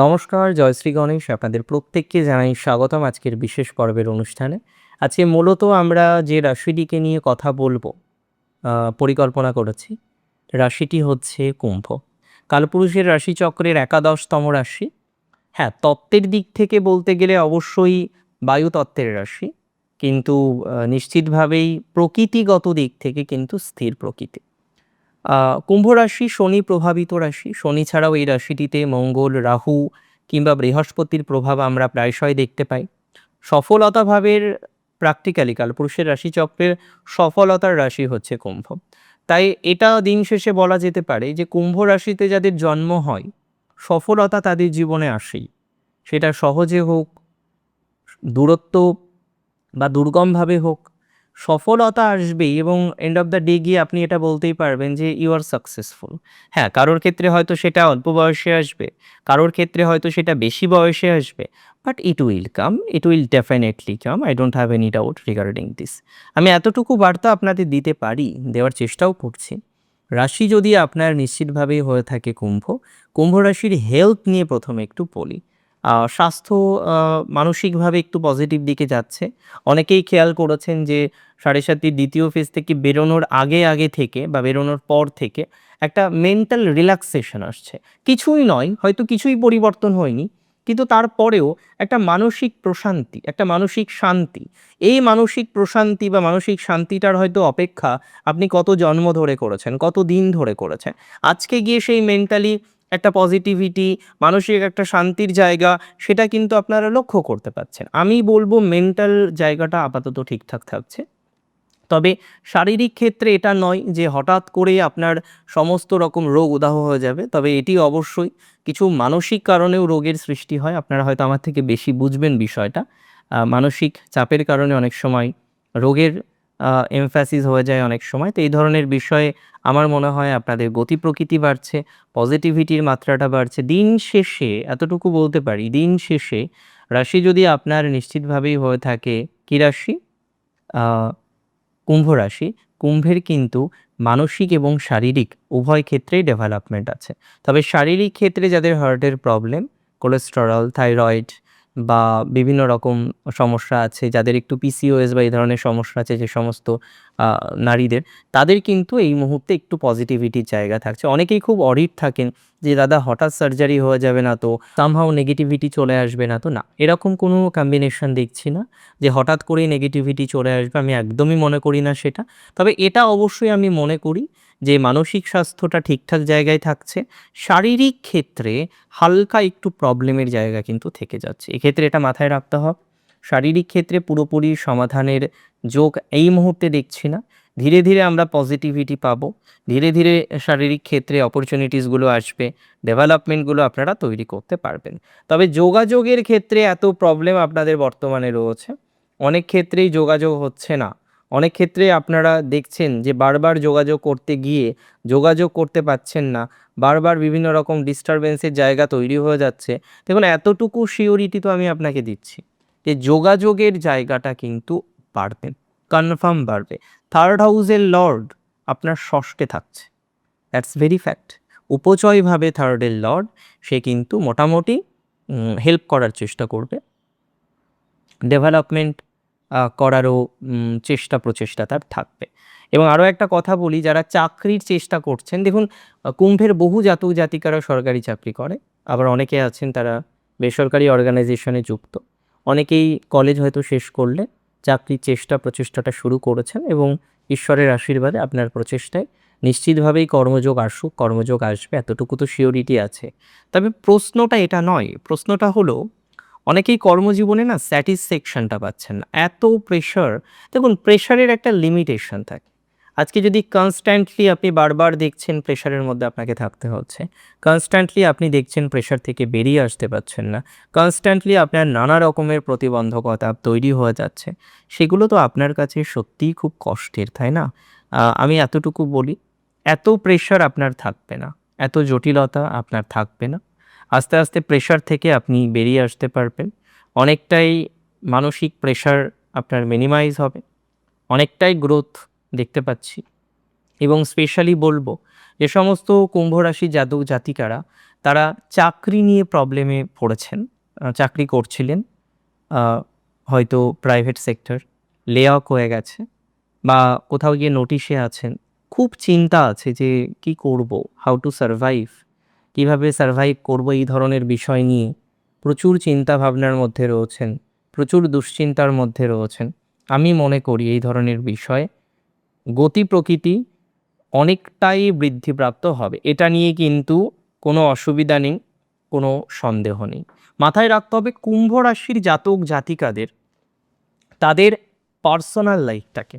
নমস্কার জয়শ্রী গণেশ আপনাদের প্রত্যেককে জানাই স্বাগতম আজকের বিশেষ পর্বের অনুষ্ঠানে। আজকে মূলত আমরা যে রাশিটিকে নিয়ে কথা বলব পরিকল্পনা করেছি, রাশিটি হচ্ছে কুম্ভ। কালপুরুষের রাশিচক্রের একাদশতম রাশি। হ্যাঁ তত্ত্বের দিক থেকে বলতে গেলে অবশ্যই বায়ু তত্ত্বের রাশি, কিন্তু নিশ্চিতভাবেই প্রকৃতিগত দিক থেকে কিন্তু স্থির প্রকৃতি। কুম্ভ রাশি শনি প্রভাবিত রাশি। শনি ছাড়াও এই রাশিটিতে মঙ্গল, রাহু কিংবা বৃহস্পতির প্রভাব আমরা প্রায়শই দেখতে পাই। সফলতা ভাবের প্র্যাকটিক্যালি কালপুরুষের রাশিচক্রের সফলতার রাশি হচ্ছে কুম্ভ। তাই এটা দিন শেষে বলা যেতে পারে যে কুম্ভ রাশিতে যাদের জন্ম হয়, সফলতা তাদের জীবনে আসেই। সেটা সহজে হোক, দূরত্ব বা দুর্গমভাবে হোক সফলতা আসবেই এবং এন্ড অফ দ্য ডে গিয়ে আপনি এটা বলতেই পারবেন যে ইউ আর সাকসেসফুল হ্যাঁ কারোর ক্ষেত্রে হয়তো সেটা অল্প বয়সে আসবে, কারোর ক্ষেত্রে হয়তো সেটা বেশি বয়সে আসবে but it will come it will definitely come I don't have any doubt regarding this আমি এতটুকু বার্তা আপনাদের দিতে পারি, দেওয়ার চেষ্টাও করছি। রাশি যদি আপনার নিশ্চিতভাবেই হয়ে থাকে কুম্ভ কুম্ভ রাশির হেলথ নিয়ে প্রথমে একটু বলি। স্বাস্থ্য মানসিকভাবে একটু পজিটিভ দিকে যাচ্ছে। অনেকেই খেয়াল করেছেন যে, সাড়ে সাতটির দ্বিতীয় ফেজ থেকে বেরোনোর আগে আগে থেকে বা বেরোনোর পর থেকে একটা মেন্টাল রিল্যাক্সেশন আসছে। কিছুই নয়, হয়তো কিছুই পরিবর্তন হয়নি, কিন্তু তারপরেও একটা মানসিক প্রশান্তি, একটা মানসিক শান্তি। এই মানসিক প্রশান্তি বা মানসিক শান্তিটার হয়তো অপেক্ষা আপনি কত জন্ম ধরে করেছেন, কত দিন ধরে করেছেন। আজকে গিয়ে সেই মেন্টালি একটা পজিটিভিটি মানসিক একটা শান্তির জায়গা, সেটা কিন্তু আপনারা লক্ষ্য করতে পারছেন। আমি বলব মেন্টাল জায়গাটা আপাতত ঠিকঠাক থাকছে। তবে শারীরিক ক্ষেত্রে এটা নয় যে হঠাৎ করে আপনার সমস্ত রকম রোগ উদাহ হয়ে যাবে, তবে এটি অবশ্যই কিছু মানসিক কারণেও রোগের সৃষ্টি হয়। আপনারা হয়তো আমার থেকে বেশি বুঝবেন বিষয়টা। মানসিক চাপের কারণে অনেক সময় রোগের এমফ্যাসিস হয়ে যায় অনেক সময়। তো এই ধরনের বিষয়ে আমার মনে হয় আপনাদের গতি প্রকৃতি বাড়ছে পজিটিভিটির মাত্রাটা বাড়ছে। দিন শেষে, এতটুকু বলতে পারি, দিন শেষে রাশি যদি আপনার নিশ্চিতভাবেই হয়ে থাকে, কী রাশি? কুম্ভ রাশি। কুম্ভের কিন্তু মানসিক এবং শারীরিক উভয় ক্ষেত্রেই ডেভেলপমেন্ট আছে। তবে শারীরিক ক্ষেত্রে যাদের হার্টের প্রবলেম কোলেস্টেরল থাইরয়েড বা বিভিন্ন রকম সমস্যা আছে, যাদের একটু পিসিওএস বা এই ধরনের সমস্যা আছে, যে সমস্ত নারীদের, তাদের কিন্তু এই মুহূর্তে একটু পজিটিভিটির জায়গা থাকছে। অনেকেই খুব অডিট থাকেন যে, দাদা, হঠাৎ সার্জারি হয়ে যাবে না তো সামহাও নেগেটিভিটি চলে আসবে না? তো না, এরকম কোনো কম্বিনেশন দেখছি না যে, হঠাৎ করেই নেগেটিভিটি চলে আসবে, আমি একদমই মনে করি না সেটা। তবে এটা অবশ্যই আমি মনে করি যে মানসিক স্বাস্থ্যটা ঠিকঠাক জায়গায় থাকছে, শারীরিক ক্ষেত্রে হালকা একটু প্রবলেমের জায়গা কিন্তু থেকে যাচ্ছে। এক্ষেত্রে এটা মাথায় রাখতে হবে। শারীরিক ক্ষেত্রে পুরোপুরি সমাধানের যোগ এই মুহূর্তে দেখছি না। ধীরে ধীরে আমরা পজিটিভিটি পাবো। ধীরে ধীরে শারীরিক ক্ষেত্রে অপরচুনিটিসগুলো আসবে। ডেভেলপমেন্টগুলো আপনারা তৈরি করতে পারবেন। তবে যোগাযোগের ক্ষেত্রে এত প্রবলেম আপনাদের বর্তমানে রয়েছে। অনেক ক্ষেত্রেই যোগাযোগ হচ্ছে না। অনেক ক্ষেত্রে আপনারা দেখছেন যে বারবার যোগাযোগ করতে গিয়ে যোগাযোগ করতে পারছেন না। বারবার বিভিন্ন রকম ডিস্টারবেন্সের জায়গা তৈরি হয়ে যাচ্ছে। দেখুন, এতটুকু শিওরিটি তো আমি আপনাকে দিচ্ছি যে যোগাযোগের জায়গাটা কিন্তু বাড়বে কনফার্ম বাড়বে। থার্ড হাউসের লর্ড আপনার ষষ্ঠে থাকছে। দ্যাটস ভেরি ফ্যাক্ট উপচয়ভাবে থার্ডের লর্ড সে কিন্তু মোটামুটি হেল্প করার চেষ্টা করবে। ডেভেলপমেন্ট করারও চেষ্টা প্রচেষ্টা তার থাকবে। এবং আরও একটা কথা বলি, যারা চাকরির চেষ্টা করছেন, দেখুন কুম্ভের বহু জাতক জাতিকারা সরকারি চাকরি করে, আবার অনেকে আছেন তারা বেসরকারি অর্গানাইজেশনে যুক্ত। অনেকেই কলেজ হয়তো শেষ করলে চাকরির চেষ্টা প্রচেষ্টাটা শুরু করেছেন এবং ঈশ্বরের আশীর্বাদে আপনার প্রচেষ্টায় নিশ্চিতভাবেই কর্মযোগ আসুক, কর্মযোগ আসবে, এতটুকু তো শিওরিটি আছে। তবে প্রশ্নটা এটা নয়, প্রশ্নটা হলো অনেকেই কর্মজীবনে না স্যাটিসফ্যাকশনটা পাচ্ছেন না। এত প্রেশার দেখুন প্রেশারের একটা লিমিটেশন থাকে। আজকে যদি কনস্ট্যান্টলি আপনি বারবার দেখছেন প্রেশারের মধ্যে আপনাকে থাকতে হচ্ছে কনস্ট্যান্টলি আপনি দেখছেন প্রেশার থেকে বেরিয়ে আসতে পারছেন না কনস্ট্যান্টলি আপনার নানা রকমের প্রতিবন্ধকতা তৈরি হয়ে যাচ্ছে, সেগুলো তো আপনার কাছে সত্যিই খুব কষ্টের, তাই না? আমি এতটুকু বলি, এত প্রেশার আপনার থাকবে না, এত জটিলতা আপনার থাকবে না। আস্তে আস্তে প্রেশার থেকে আপনি বেরিয়ে আসতে পারবেন। অনেকটাই মানসিক প্রেশার আপনার মিনিমাইজ হবে। অনেকটাই গ্রোথ দেখতে পাচ্ছি। এবং স্পেশালি বলব, যে সমস্ত কুম্ভ রাশি জাতক জাতিকারা, তারা চাকরি নিয়ে প্রবলেমে পড়েছেন চাকরি করছিলেন হয়তো প্রাইভেট সেক্টর লে হয়ে গেছে, বা কোথাও গিয়ে নোটিশে আছেন। খুব চিন্তা আছে যে কি করব হাউ টু সারভাইভ কীভাবে সারভাইভ করব এই ধরনের বিষয় নিয়ে প্রচুর চিন্তা ভাবনার মধ্যে রয়েছেন, প্রচুর দুশ্চিন্তার মধ্যে রয়েছেন। আমি মনে করি এই ধরনের বিষয়ে গতি প্রকৃতি অনেকটাই বৃদ্ধিপ্রাপ্ত হবে। এটা নিয়ে কিন্তু কোনো অসুবিধা নেই, কোনো সন্দেহ নেই। মাথায় রাখতে হবে কুম্ভ রাশির জাতক জাতিকাদের, তাদের পার্সোনাল লাইফটাকে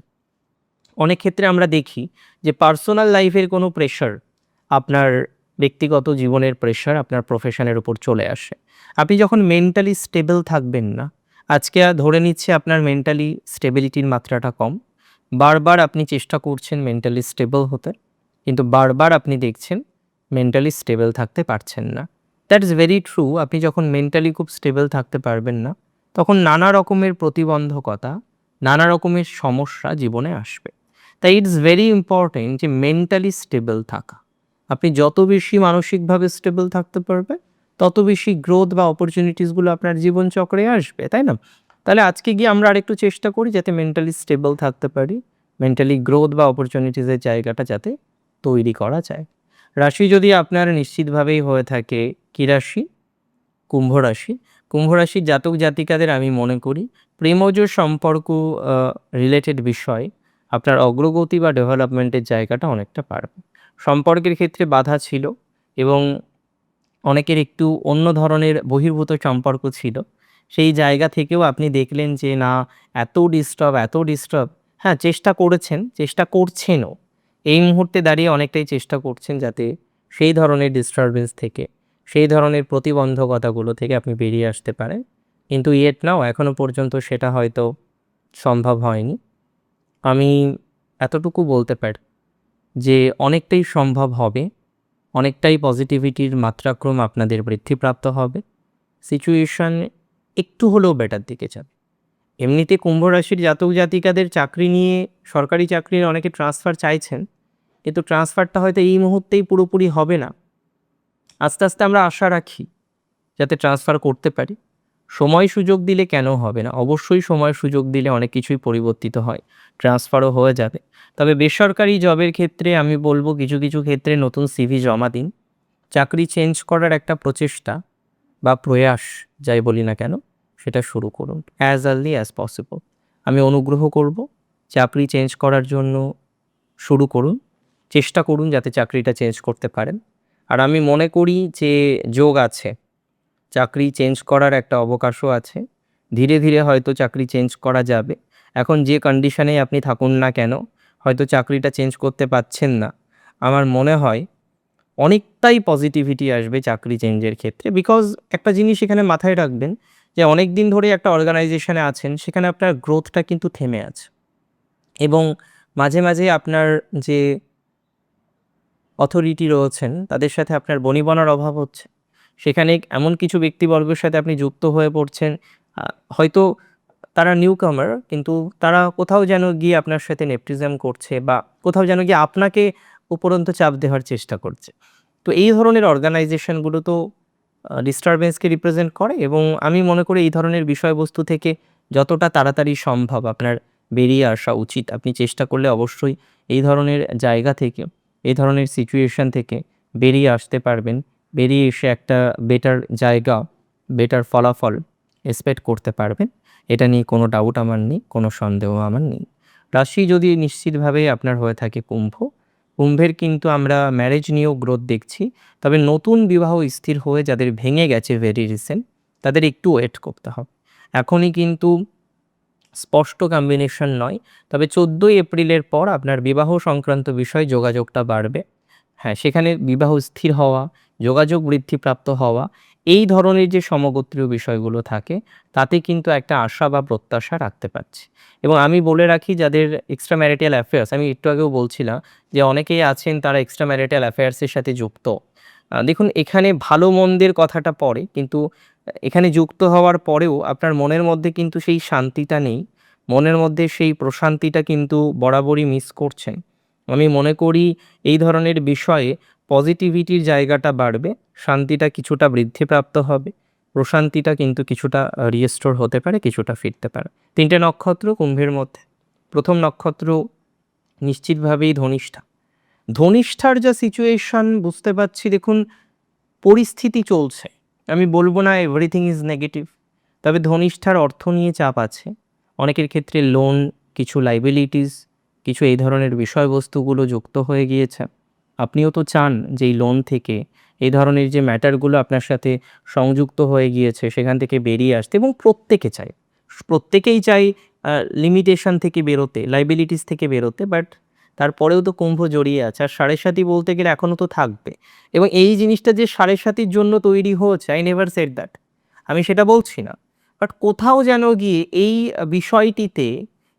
অনেক ক্ষেত্রে আমরা দেখি যে পার্সোনাল লাইফের কোনো প্রেশার আপনার ব্যক্তিগত জীবনের প্রেশার আপনার প্রফেশনের উপর চলে আসে। আপনি যখন মেন্টালি স্টেবল থাকবেন না, আজকে ধরে নিচ্ছে আপনার মেন্টালি স্টেবিলিটির মাত্রাটা কম। বারবার আপনি চেষ্টা করছেন মেন্টালি স্টেবল হতে, কিন্তু বারবার আপনি দেখছেন মেন্টালি স্টেবল থাকতে পারছেন না। দ্যাট ইজ ভেরি ট্রু আপনি যখন মেন্টালি খুব স্টেবল থাকতে পারবেন না, তখন নানা রকমের প্রতিবন্ধকতা, নানা রকমের সমস্যা জীবনে আসবে। তাই ইটস ভেরি ইম্পর্টেন্ট যে মেন্টালি স্টেবল থাকা। আপনি যত বেশি মানসিকভাবে স্টেবল থাকতে পারবে তত বেশি গ্রোথ বা অপরচুনিটিসগুলো আপনার জীবনচক্রে আসবে, তাই না? তাহলে আজকে গিয়ে আমরা আরেকটু চেষ্টা করি যাতে মেন্টালি স্টেবল থাকতে পারি মেন্টালি গ্রোথ বা অপরচুনিটিসের জায়গাটা যাতে তৈরি করা যায়। রাশি যদি আপনার নিশ্চিতভাবেই হয়ে থাকে, কী রাশি? কুম্ভ রাশি। কুম্ভ রাশির জাতক জাতিকাদের আমি মনে করি, প্রেমজ সম্পর্ক রিলেটেড বিষয়, আপনার অগ্রগতি বা ডেভেলপমেন্টের জায়গাটা অনেকটা পারবে সম্পর্কের ক্ষেত্রে বাধা ছিল এবং অনেকের একটু অন্য ধরনের বহির্ভূত সম্পর্ক ছিল। সেই জায়গা থেকেও আপনি দেখলেন যে, না, এত ডিস্টার্ব এত ডিস্টার্ব হ্যাঁ চেষ্টা করেছেন, চেষ্টা করছেনও। এই মুহূর্তে দাঁড়িয়ে অনেকটাই চেষ্টা করছেন যাতে সেই ধরনের ডিস্টারবেন্স থেকে, সেই ধরনের প্রতিবন্ধকতাগুলো থেকে আপনি বেরিয়ে আসতে পারেন। কিন্তু ইয়েট নাও এখনও পর্যন্ত সেটা হয়তো সম্ভব হয়নি। আমি এতটুকু বলতে পারি যে অনেকটাই সম্ভব হবে, অনেকটাই পজিটিভিটির মাত্রাক্রম আপনাদের বৃদ্ধিপ্রাপ্ত হবে সিচুয়েশন একটু হলেও বেটার দিকে যাবে। এমনিতে কুম্ভ রাশির জাতক জাতিকাদের চাকরি নিয়ে সরকারি চাকরির অনেকে ট্রান্সফার চাইছেন, কিন্তু ট্রান্সফারটা হয়তো এই মুহূর্তেই পুরোপুরি হবে না। আস্তে আস্তে আমরা আশা রাখি যাতে ট্রান্সফার করতে পারি। সময় সুযোগ দিলে কেন হবে না? অবশ্যই সময় সুযোগ দিলে অনেক কিছুই পরিবর্তিত হয় ট্রান্সফারও হয়ে যাবে। তবে বেসরকারি জবের ক্ষেত্রে আমি বলব কিছু কিছু ক্ষেত্রে নতুন সিভি জমা দিন। চাকরি চেঞ্জ করার একটা প্রচেষ্টা বা প্রয়াস যাই বলি না কেন, সেটা শুরু করুন অ্যাজ আর্লি অ্যাজ পসিবল আমি অনুগ্রহ করব চাকরি চেঞ্জ করার জন্য শুরু করুন, চেষ্টা করুন যাতে চাকরিটা চেঞ্জ করতে পারেন। আর আমি মনে করি যে যোগ আছে। চাকরি চেঞ্জ করার একটা অবকাশও আছে। ধীরে ধীরে হয়তো চাকরি চেঞ্জ করা যাবে। এখন যে কন্ডিশনে আপনি থাকুন না কেন, হয়তো চাকরিটা চেঞ্জ করতে পাচ্ছেন না। আমার মনে হয় অনেকটাই পজিটিভিটি আসবে চাকরি চেঞ্জের ক্ষেত্রে বিকজ একটা জিনিস এখানে মাথায় রাখবেন যে অনেক দিন ধরে একটা অর্গানাইজেশনে আছেন, সেখানে আপনার গ্রোথটা কিন্তু থেমে আছে। এবং মাঝে মাঝে আপনার যে অথরিটি রয়েছেন, তাদের সাথে আপনার বনিবনার অভাব হচ্ছে। সেখানে এমন কিছু ব্যক্তিবর্গের সাথে আপনি যুক্ত হয়ে পড়ছেন হয়তো তারা নিউ কামার কিন্তু তারা কোথাও যেন গিয়ে আপনার সাথে নেপটিজম করছে বা কোথাও যেন গিয়ে আপনাকে উপরন্ত চাপ দেওয়ার চেষ্টা করছে। তো এই ধরনের অর্গানাইজেশনগুলো তো ডিস্টারবেন্সকে রিপ্রেজেন্ট করে এবং আমি মনে করি এই ধরনের বিষয়বস্তু থেকে যতটা তাড়াতাড়ি সম্ভব আপনার বেরিয়ে আসা উচিত। আপনি চেষ্টা করলে অবশ্যই এই ধরনের জায়গা থেকে, এই ধরনের সিচুয়েশন থেকে বেরিয়ে আসতে পারবেন। বেরিয়ে এসে একটা বেটার জায়গা বেটার ফলাফল এক্সপেক্ট করতে পারবেন এটা নিয়ে কোনো ডাউট আমার নেই, কোনো সন্দেহ আমার নেই। রাশি যদি নিশ্চিতভাবে আপনার হয়ে থাকে কুম্ভ, কুম্ভের কিন্তু আমরা ম্যারেজ নিয়েও গ্রোথ দেখছি। তবে নতুন বিবাহ স্থির হয়ে যাদের ভেঙে গেছে ভেরি রিসেন্ট তাদের একটু ওয়েট করতে হবে। এখনই কিন্তু স্পষ্ট কম্বিনেশন নয়, তবে চোদ্দোই এপ্রিলের পর আপনার বিবাহ সংক্রান্ত বিষয়ে যোগাযোগটা বাড়বে। হ্যাঁ সেখানে বিবাহ স্থির হওয়া যোগাযোগ বৃদ্ধিপ্রাপ্ত হওয়া, এই ধরনের যে সমগোত্রীয় বিষয়গুলো থাকে, তাতে কিন্তু একটা আশা বা প্রত্যাশা রাখতে পারছে। এবং আমি বলে রাখি, যাদের এক্সট্রা ম্যারিটাল অ্যাফেয়ার্স আমি একটু আগেও বলছিলাম যে অনেকেই আছেন তারা এক্সট্রা ম্যারিটাল অ্যাফেয়ার্সের সাথে যুক্ত। দেখুন, এখানে ভালো মন্দের কথাটা পড়ে, কিন্তু এখানে যুক্ত হওয়ার পরেও আপনার মনের মধ্যে কিন্তু সেই শান্তিটা নেই। মনের মধ্যে সেই প্রশান্তিটা কিন্তু বরাবরই মিস করছেন। আমি মনে করি, এই ধরনের বিষয়ে পজিটিভিটির জায়গাটা বাড়বে, শান্তিটা কিছুটা বৃদ্ধিপ্রাপ্ত হবে, প্রশান্তিটা কিন্তু কিছুটা রিস্টোর হতে পারে, কিছুটা ফিরতে পারে। তিনটে নক্ষত্র কুম্ভের মধ্যে। প্রথম নক্ষত্র নিশ্চিতভাবেই ধনিষ্ঠা। ধনিষ্ঠার যা সিচুয়েশন বুঝতে পারছি, দেখুন, পরিস্থিতি চলছে। আমি বলব না এভরিথিং ইজ নেগেটিভ তবে ধনিষ্ঠার অর্থ নিয়ে চাপ আছে। অনেকের ক্ষেত্রে লোন কিছু লাইবিলিটিস কিছু এই ধরনের বিষয়বস্তুগুলো যুক্ত হয়ে গিয়েছে। আপনিও তো চান যে এই লোন থেকে এই ধরনের যে ম্যাটারগুলো আপনার সাথে সংযুক্ত হয়ে গিয়েছে, সেখান থেকে বেরিয়ে আসতে এবং প্রত্যেকে চায়। প্রত্যেকেই চাই লিমিটেশন থেকে বেরোতে লাইবিলিটিস থেকে বেরোতে বাট তারপরেও তো কুম্ভ জড়িয়ে আছে। আর সাড়ে সাতি বলতে গেলে এখনও তো থাকবে। এবং এই জিনিসটা যে সাড়ে সাতির জন্য তৈরি হয়েছে আই নেভার সেট দ্যাট আমি সেটা বলছি না। বাট কোথাও যেন গিয়ে এই বিষয়টিতে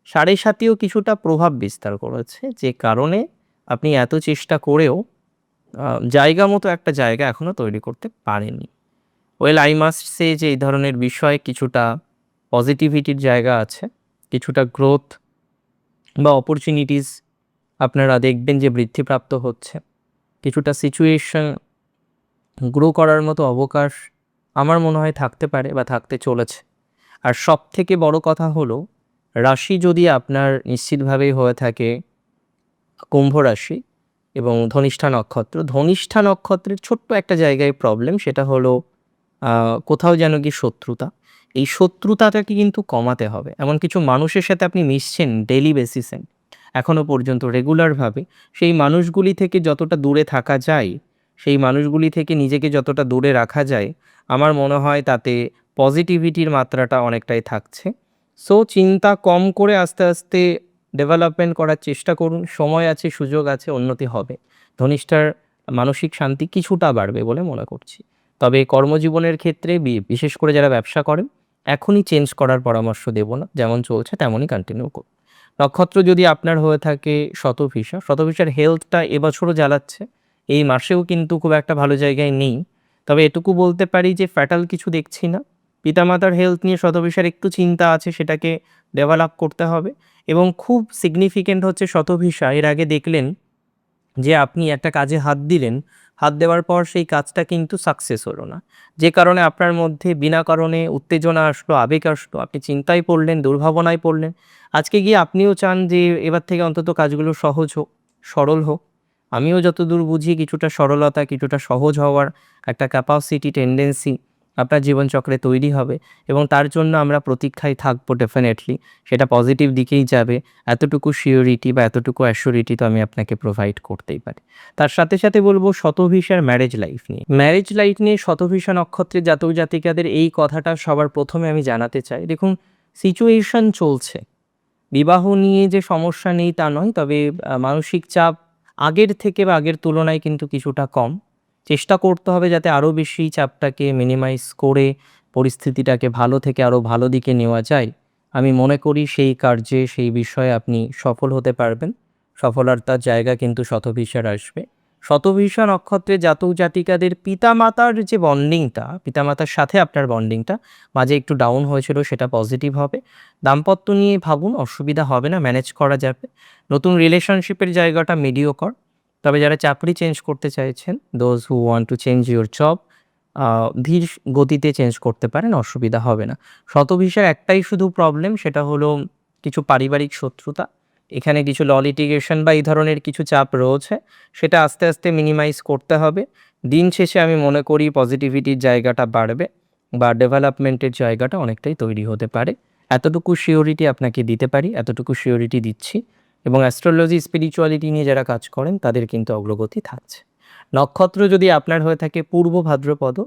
সাড়ে সাতিও কিছুটা প্রভাব বিস্তার করেছে, যে কারণে আপনি এত চেষ্টা করেও জায়গা মতো একটা জায়গা এখনও তৈরি করতে পারেননি। ওয়েল আই মাস্ট সে যে এই ধরনের বিষয়ে কিছুটা পজিটিভিটির জায়গা আছে, কিছুটা গ্রোথ বা অপরচুনিটিস আপনারা দেখবেন যে বৃদ্ধিপ্রাপ্ত হচ্ছে। কিছুটা সিচুয়েশন গ্রো করার মতো অবকাশ আমার মনে হয় থাকতে পারে বা থাকতে চলেছে। আর সব থেকে বড় কথা হলো, রাশি যদি আপনার নিশ্চিতভাবেই হয়ে থাকে কুম্ভ রাশি এবং ধনিষ্ঠা নক্ষত্র। ধনিষ্ঠা নক্ষত্রের ছোট্ট একটা জায়গায় প্রবলেম সেটা হলো কোথাও যেন কি শত্রুতা। এই শত্রুতাটাকে কিন্তু কমাতে হবে। এমন কিছু মানুষের সাথে আপনি মিশছেন ডেলি বেসিসে এখনও পর্যন্ত রেগুলারভাবে সেই মানুষগুলি থেকে যতটা দূরে থাকা যায়, সেই মানুষগুলি থেকে নিজেকে যতটা দূরে রাখা যায়, আমার মনে হয় তাতে পজিটিভিটির মাত্রাটা অনেকটাই থাকছে। সো চিন্তা কম করে আস্তে আস্তে ডেভেলপমেন্ট করার চেষ্টা করুন, সময় আছে, সুযোগ আছে, উন্নতি হবে। ধনিষ্ঠার মানসিক শান্তি কিছুটা বাড়বে বলে মনে করছি। তবে কর্মজীবনের ক্ষেত্রে বিশেষ করে যারা ব্যবসা করেন, এখনই চেঞ্জ করার পরামর্শ দেব না, যেমন চলছে তেমনই কন্টিনিউ করুন। নক্ষত্র যদি আপনার হয়ে থাকে শতভিসা, শতভিসার হেলথটা এবছরও জ্বালাচ্ছে। এই মাসেও কিন্তু খুব একটা ভালো জায়গায় নেই। তবে এটুকু বলতে পারি যে ফ্যাটাল কিছু দেখছি না। পিতামাতার হেলথ নিয়ে শতভিসার একটু চিন্তা আছে, সেটাকে ডেভেলপ করতে হবে। এবং খুব সিগনিফিকেন্ট হচ্ছে শতভিসা। এর আগে দেখলেন যে আপনি একটা কাজে হাত দিলেন, হাত দেওয়ার পর সেই কাজটা কিন্তু সাকসেস হলো না। যে কারণে আপনার মধ্যে বিনা কারণে উত্তেজনা আসলো, আবেগ আসলো, আপনি চিন্তায় পড়লেন, দুর্ভাবনায় পড়লেন। আজকে গিয়ে আপনিও চান যে এবার থেকে অন্তত কাজগুলো সহজ হোক, সরল হোক। আমিও যতদূর বুঝি কিছুটা সরলতা, কিছুটা সহজ হওয়ার একটা ক্যাপাসিটি টেন্ডেন্সি আপনার জীবনচক্রে তৈরি হবে এবং তার জন্য আমরা প্রতীক্ষায় থাকব ডেফিনেটলি সেটা পজিটিভ দিকেই যাবে। এতটুকু শিওরিটি বা এতটুকু অ্যাসিওরিটি তো আমি আপনাকে প্রোভাইড করতেই পারি। তার সাথে সাথে বলব শতভিসার ম্যারেজ লাইফ নিয়ে। ম্যারেজ লাইফ নিয়ে শতভিসা নক্ষত্রের জাতক জাতিকাদের এই কথাটা সবার প্রথমে আমি জানাতে চাই। দেখুন সিচুয়েশন চলছে। বিবাহ নিয়ে যে সমস্যা নেই তা নয়, তবে মানসিক চাপ আগের থেকে বা আগের তুলনায় কিন্তু কিছুটা কম। চেষ্টা করতে হবে যাতে আরও বেশি চাপটাকে মিনিমাইজ করে পরিস্থিতিটাকে ভালো থেকে আরও ভালো দিকে নেওয়া যায়। আমি মনে করি সেই কার্যে, সেই বিষয়ে আপনি সফল হতে পারবেন। সফলতার জায়গা কিন্তু শতভিসার আসবে। শতভিসা নক্ষত্রে জাতক জাতিকাদের পিতামাতার যে বন্ডিংটা পিতামাতার সাথে আপনার বন্ডিংটা মাঝে একটু ডাউন হয়েছিল, সেটা পজিটিভ হবে। দাম্পত্য নিয়ে ভাবুন, অসুবিধা হবে না ম্যানেজ করা যাবে। নতুন রিলেশনশিপের জায়গাটা মিডিওকর তবে যারা চাকরি চেঞ্জ করতে চাইছেন those who want to change your job ধীর গতিতে চেঞ্জ করতে পারেন, অসুবিধা হবে না। শতভিসার একটাই শুধু প্রবলেম সেটা হলো কিছু পারিবারিক শত্রুতা। এখানে কিছু ল লিটিগেশন বা এই ধরনের কিছু চাপ রয়েছে, সেটা আস্তে আস্তে মিনিমাইজ করতে হবে। দিন শেষে আমি মনে করি পজিটিভিটির জায়গাটা বাড়বে বা ডেভেলপমেন্টের জায়গাটা অনেকটাই তৈরি হতে পারে। এতটুকু শিওরিটি আপনাকে দিতে পারি, এতটুকু শিওরিটি দিচ্ছি। এবং অ্যাস্ট্রোলজি স্পিরিচুয়ালিটি নিয়ে যারা কাজ করেন, তাদের কিন্তু অগ্রগতি থাকছে। নক্ষত্র যদি আপনার হয়ে থাকে পূর্ব ভাদ্রপদ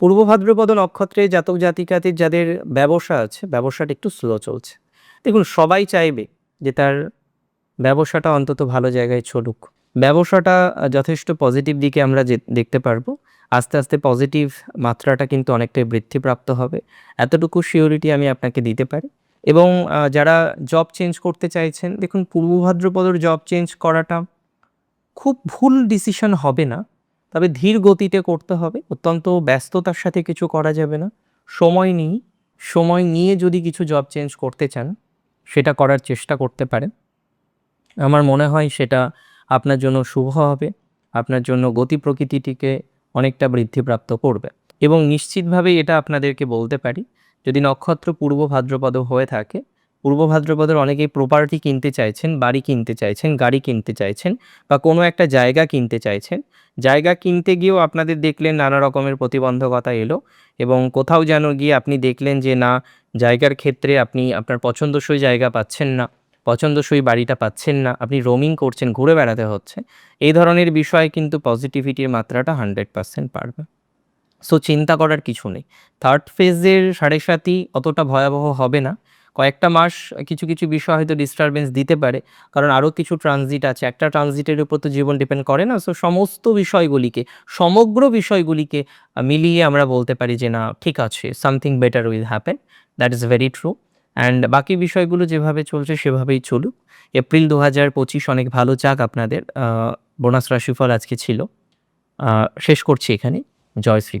পূর্ব ভাদ্রপদ নক্ষত্রে জাতক জাতিকাদের যাদের ব্যবসা আছে, ব্যবসাটা একটু স্লো চলছে। দেখুন, সবাই চাইবে যে তার ব্যবসাটা অন্তত ভালো জায়গায় চলুক। ব্যবসাটা যথেষ্ট পজিটিভ দিকে আমরা দেখতে পারব। আস্তে আস্তে পজিটিভ মাত্রাটা কিন্তু অনেকটাই বৃদ্ধিপ্রাপ্ত হবে। এতটুকু শিওরিটি আমি আপনাকে দিতে পারি। এবং যারা জব চেঞ্জ করতে চাইছেন, দেখুন, পূর্ব ভাদ্রপদর জব চেঞ্জ করাটা খুব ভুল ডিসিশন হবে না। তবে ধীর গতিতে করতে হবে, অত্যন্ত ব্যস্ততার সাথে কিছু করা যাবে না। সময় নিই সময় নিয়ে যদি কিছু জব চেঞ্জ করতে চান, সেটা করার চেষ্টা করতে পারেন। আমার মনে হয় সেটা আপনার জন্য শুভ হবে, আপনার জন্য গতি প্রকৃতিটিকে অনেকটা বৃদ্ধিপ্রাপ্ত করবে। এবং নিশ্চিতভাবেই এটা আপনাদেরকে বলতে পারি যদি নক্ষত্র পূর্ব ভাদ্রপদ হয়ে থাকে, পূর্ব ভাদ্রপদের অনেকেই প্রপার্টি কিনতে চাইছেন, বাড়ি কিনতে চাইছেন, গাড়ি কিনতে চাইছেন বা কোনো একটা জায়গা কিনতে চাইছেন, জায়গা কিনতে গিয়েও আপনাদের দেখলেন নানা রকমের প্রতিবন্ধকতা এলো এবং কোথাও যেন গিয়ে আপনি দেখলেন যে না, জায়গার ক্ষেত্রে আপনি আপনার পছন্দসই জায়গা পাচ্ছেন না, পছন্দসই বাড়িটা পাচ্ছেন না, আপনি রোমিং করছেন, ঘুরে বেড়াতে হচ্ছে, এই ধরনের বিষয়ে কিন্তু পজিটিভিটির মাত্রাটা হান্ড্রেড পার্সেন্ট বাড়বে। সো চিন্তা করার কিছু নেই। থার্ড ফেজের সাড়ে সাতই অতটা ভয়াবহ হবে না। কয়েকটা মাস কিছু কিছু বিষয় হয়তো ডিস্টারবেন্স দিতে পারে, কারণ আরও কিছু ট্রানজিট আছে। একটা ট্রানজিটের উপর তো জীবন ডিপেন্ড করে না। সো সমস্ত বিষয়গুলিকে, সমগ্র বিষয়গুলিকে মিলিয়ে আমরা বলতে পারি যে, না, ঠিক আছে something better will happen that is very true and বাকি বিষয়গুলো যেভাবে চলছে, সেভাবেই চলুক। এপ্রিল দু হাজার পঁচিশ অনেক ভালো চাক আপনাদের। বোনাস রাশিফল আজকে ছিল। শেষ করছি এখানে। जय श्री